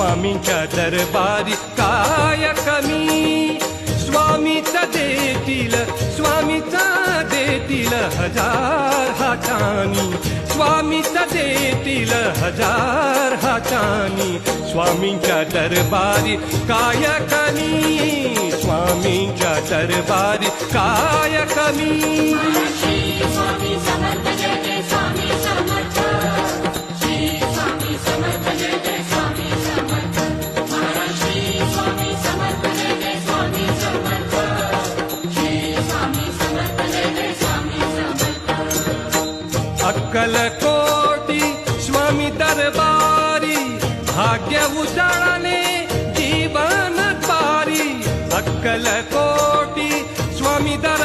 स्वामींच्या दरबारी काय कमी स्वामीचा देतील स्वामीचा देतील हजार हातानी स्वामीचा देतील हजार हातानी स्वामींच्या दरबारी काय कमी स्वामींच्या दरबारी काय कमी अक्कल कोटि स्वामी दरबारी भग्य उवान पारी। अक्कल कोटि स्वामी दर